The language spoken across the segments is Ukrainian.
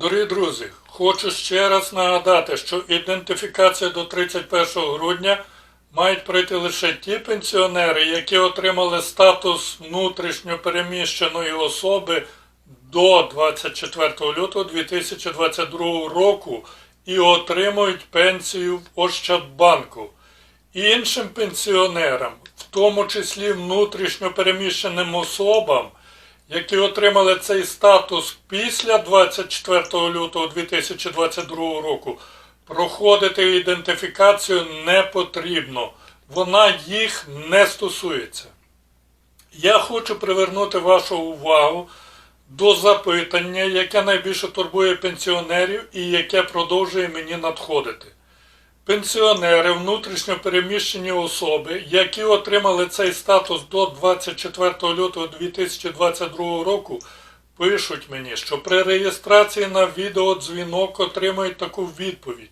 Дорогі друзі, хочу ще раз нагадати, що ідентифікація до 31 грудня мають пройти лише ті пенсіонери, які отримали статус внутрішньо переміщеної особи до 24 лютого 2022 року і отримують пенсію в Ощадбанку. Іншим пенсіонерам, в тому числі внутрішньо переміщеним особам, які отримали цей статус після 24 лютого 2022 року, проходити ідентифікацію не потрібно. Вона їх не стосується. Я хочу привернути вашу увагу до запитання, яке найбільше турбує пенсіонерів і яке продовжує мені надходити. Пенсіонери, внутрішньо переміщені особи, які отримали цей статус до 24 лютого 2022 року, пишуть мені, що при реєстрації на відеодзвінок отримують таку відповідь.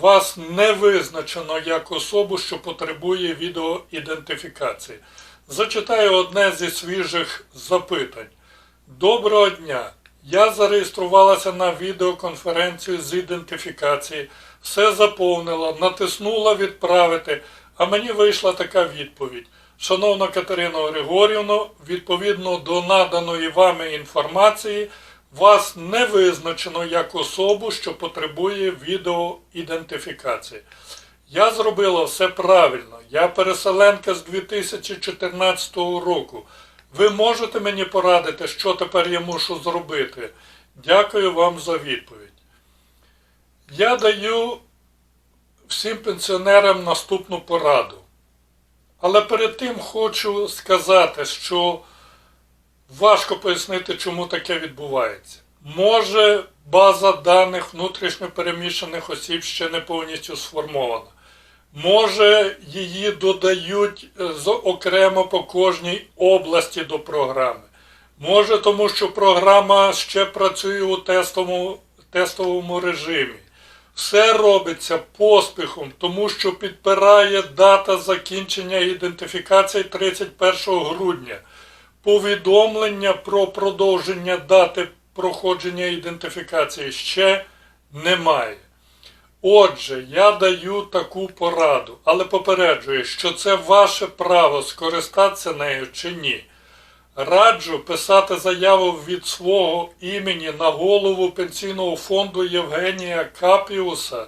Вас не визначено як особу, що потребує відеоідентифікації. Зачитаю одне зі свіжих запитань. Доброго дня! Я зареєструвалася на відеоконференцію з ідентифікації, все заповнила, натиснула відправити, а мені вийшла така відповідь. Шановна Катерина Григорівна, відповідно до наданої вами інформації, вас не визначено як особу, що потребує відеоідентифікації. Я зробила все правильно. Я переселенка з 2014 року. Ви можете мені порадити, що тепер я мушу зробити? Дякую вам за відповідь. Я даю всім пенсіонерам наступну пораду. Але перед тим хочу сказати, що важко пояснити, чому таке відбувається. Може, база даних внутрішньо переміщених осіб ще не повністю сформована. Може, її додають е, окремо по кожній області до програми. Може, тому що програма ще працює у тестовому, тестовому режимі. Все робиться поспіхом, тому що підпирає дата закінчення ідентифікації 31 грудня. Повідомлення про продовження дати проходження ідентифікації ще немає. Отже, я даю таку пораду, але попереджую, що це ваше право скористатися нею чи ні. Раджу писати заяву від свого імені на голову пенсійного фонду Євгенія Капіуса,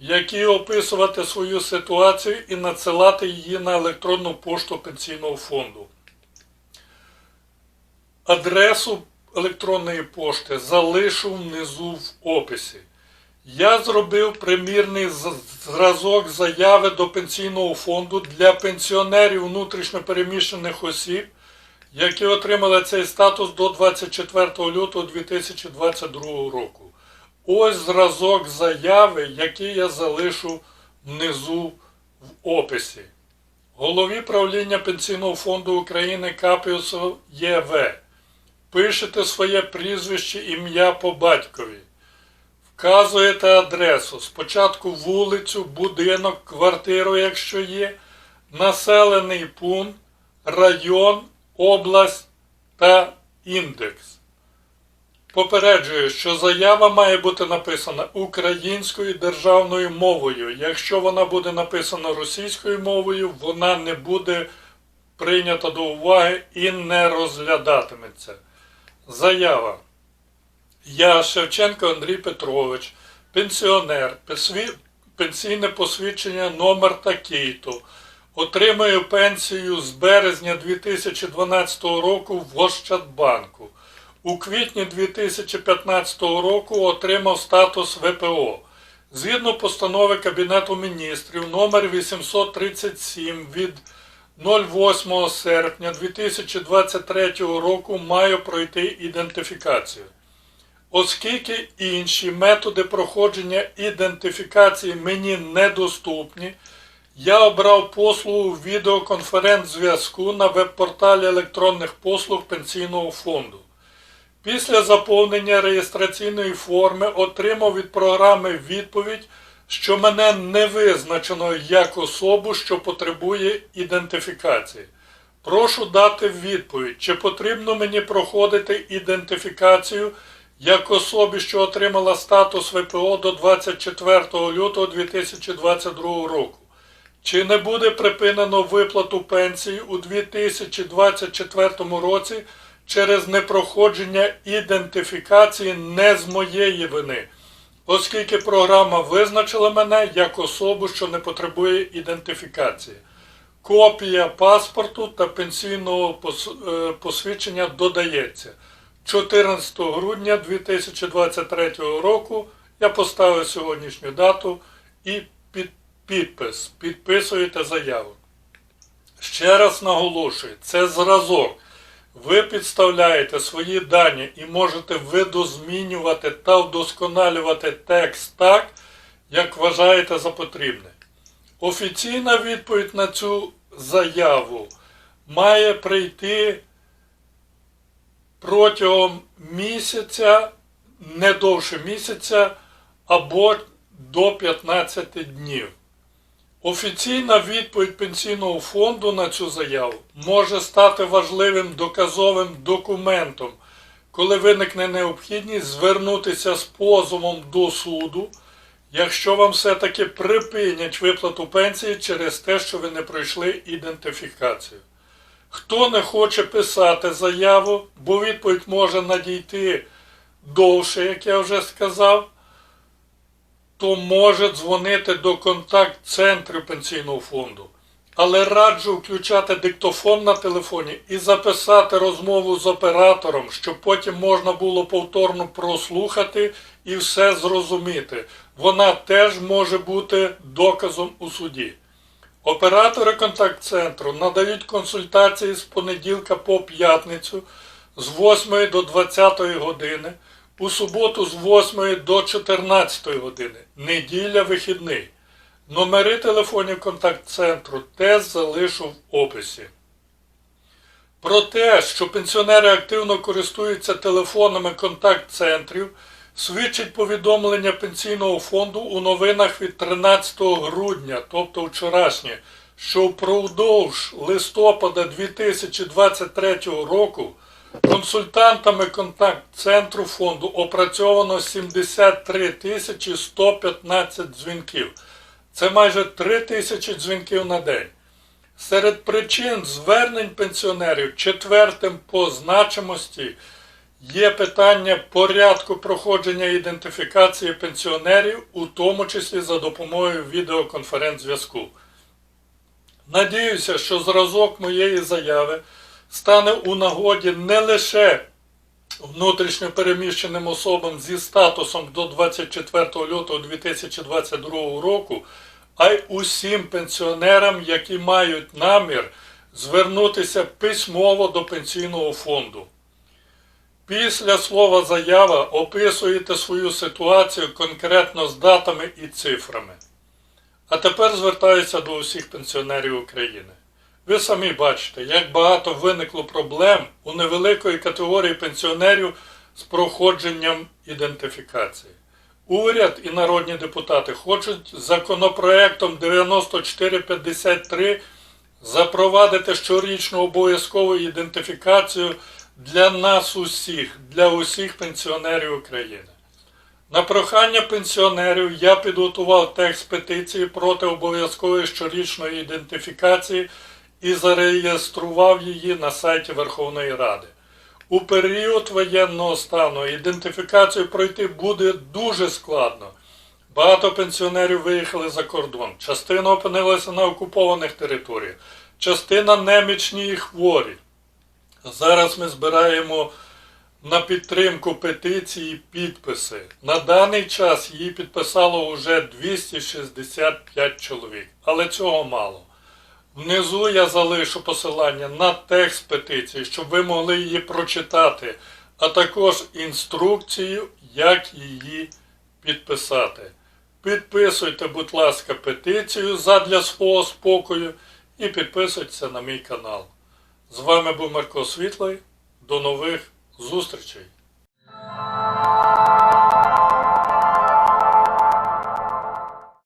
який описувати свою ситуацію і надсилати її на електронну пошту пенсійного фонду. Адресу електронної пошти залишу внизу в описі. Я зробив примірний зразок заяви до пенсійного фонду для пенсіонерів внутрішньо переміщених осіб, які отримали цей статус до 24 лютого 2022 року. Ось зразок заяви, який я залишу внизу в описі. Голові правління Пенсійного фонду України Капіусу ЄВ. Пишете своє прізвище, ім'я по батькові. Вказуєте адресу. Спочатку вулицю, будинок, квартиру, якщо є, населений пункт, район, область та індекс. Попереджую, що заява має бути написана українською державною мовою. Якщо вона буде написана російською мовою, вона не буде прийнята до уваги і не розглядатиметься. Заява. Я Шевченко Андрій Петрович, пенсіонер, пенсійне посвідчення номер такий-то. Отримую пенсію з березня 2012 року в Ощадбанку. У квітні 2015 року отримав статус ВПО. Згідно постанови Кабінету міністрів номер 837 від 08 серпня 2023 року маю пройти ідентифікацію. Оскільки інші методи проходження ідентифікації мені недоступні, я обрав послугу відеоконференц-зв'язку на веб-порталі електронних послуг Пенсійного фонду. Після заповнення реєстраційної форми отримав від програми відповідь, що мене не визначено як особу, що потребує ідентифікації. Прошу дати відповідь, чи потрібно мені проходити ідентифікацію як особі, що отримала статус ВПО до 24 лютого 2022 року. Чи не буде припинено виплату пенсії у 2024 році через непроходження ідентифікації не з моєї вини, оскільки програма визначила мене як особу, що не потребує ідентифікації. Копія паспорту та пенсійного е, посвідчення додається. 14 грудня 2023 року я поставив сьогоднішню дату і підпис. Підписуєте заяву. Ще раз наголошую, це зразок. Ви підставляєте свої дані і можете видозмінювати та вдосконалювати текст так, як вважаєте за потрібне. Офіційна відповідь на цю заяву має прийти протягом місяця, не довше місяця або до 15 днів. Офіційна відповідь Пенсійного фонду на цю заяву може стати важливим доказовим документом, коли виникне необхідність звернутися з позовом до суду, якщо вам все-таки припинять виплату пенсії через те, що ви не пройшли ідентифікацію. Хто не хоче писати заяву, бо відповідь може надійти довше, як я вже сказав, то може дзвонити до контакт-центру пенсійного фонду. Але раджу включати диктофон на телефоні і записати розмову з оператором, щоб потім можна було повторно прослухати і все зрозуміти. Вона теж може бути доказом у суді. Оператори контакт-центру надають консультації з понеділка по п'ятницю з 8 до 20 години, у суботу з 8 до 14 години, неділя вихідний. Номери телефонів контакт-центру теж залишу в описі. Про те, що пенсіонери активно користуються телефонами контакт-центрів, свідчить повідомлення Пенсійного фонду у новинах від 13 грудня, тобто вчорашнє, що впродовж листопада 2023 року консультантами контакт-центру фонду опрацьовано 73 тисячі 115 дзвінків. Це майже 3 тисячі дзвінків на день. Серед причин звернень пенсіонерів четвертим по значимості є питання порядку проходження ідентифікації пенсіонерів, у тому числі за допомогою відеоконференц-зв'язку. Надіюся, що зразок моєї заяви стане у нагоді не лише внутрішньо переміщеним особам зі статусом до 24 лютого 2022 року, а й усім пенсіонерам, які мають намір звернутися письмово до пенсійного фонду. Після слова заява описуєте свою ситуацію конкретно з датами і цифрами. А тепер звертаюся до усіх пенсіонерів України. Ви самі бачите, як багато виникло проблем у невеликої категорії пенсіонерів з проходженням ідентифікації. Уряд і народні депутати хочуть законопроектом 9453 запровадити щорічну обов'язкову ідентифікацію для нас усіх, для усіх пенсіонерів України. На прохання пенсіонерів я підготував текст петиції проти обов'язкової щорічної ідентифікації і зареєстрував її на сайті Верховної Ради. У період воєнного стану ідентифікацію пройти буде дуже складно. Багато пенсіонерів виїхали за кордон, частина опинилася на окупованих територіях, частина немічні і хворі. Зараз ми збираємо на підтримку петиції підписи. На даний час її підписало вже 265 чоловік, але цього мало. Внизу я залишу посилання на текст петиції, щоб ви могли її прочитати, а також інструкцію, як її підписати. Підписуйте, будь ласка, петицію задля свого спокою і підписуйтеся на мій канал. З вами був Марко Світлий. До нових зустрічей!